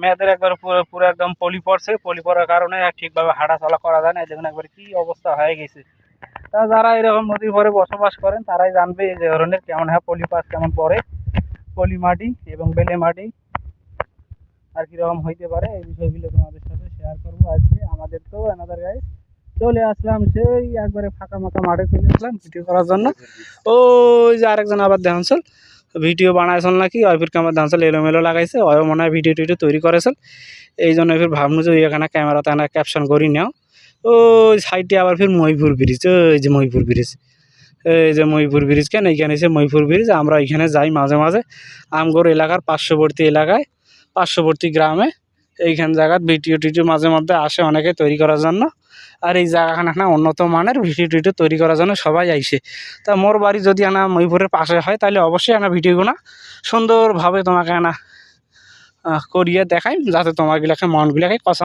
মেয়েদের একবার পুরো একদম পলি পড়ছে, পলি পড়ার কারণে ঠিকভাবে হাঁটা চলা করা যায় না দেখুন একবার কি অবস্থা হয়ে গেছে। তা যারা এরকম নদীর পরে বসবাস করেন, তারাই জানবে এই ধরনের কেমন হয় পলি পাস কেমন পড়ে, পলি মাটি এবং বেলে মাটি, আর কীরকম হইতে পারে, এই বিষয়গুলো তোমাদের সাথে শেয়ার করব আজকে। আমাদের তো এনাদার গাইজ চলে আসলাম, সেই একবারে ফাঁকা মাখা মাঠে চলে আসলাম, ভিডিও করার জন্য। ওই যে আরেকজন আবার ধ্যানসল ভিডিও বানাইছেন নাকি ওই ফির আমার ধ্যানসল এলোমেলো লাগাইছে ওই মনে হয় ভিডিও টিডিও তৈরি করেছেন। এই জন্য ফির ভাবনু যে ওই এখানে ক্যামেরাতে এখানে ক্যাপশন করি নাও। ওই সাইডে আবার ফির মহিপুর ব্রিজ ওই যে মহিপুর ব্রিজ এই যে মহিপুর ব্রিজ কেন, এইখানে এসে মহিপুর ব্রিজ আমরা এইখানে যাই মাঝে মাঝে। আমগর এলাকার পার্শ্ববর্তী এলাকায়, পার্শ্ববর্তী গ্রামে এইখান জায়গাত ভিডিও টিডিও মাঝে মধ্যে আসে অনেকে তৈরি করার জন্য। আর এই জায়গাখানে উন্নত মানের ভিডিও টিডিও তৈরি করার জন্য সবাই আইসে। তা মোর বাড়ি যদি আনা মহিপুরের পাশে হয়, তাহলে অবশ্যই আনা ভিডিওগুলো সুন্দরভাবে তোমাকে আনা করিয়ে দেখাই, যাতে তোমারগুলাকে মনগুলাকে কষা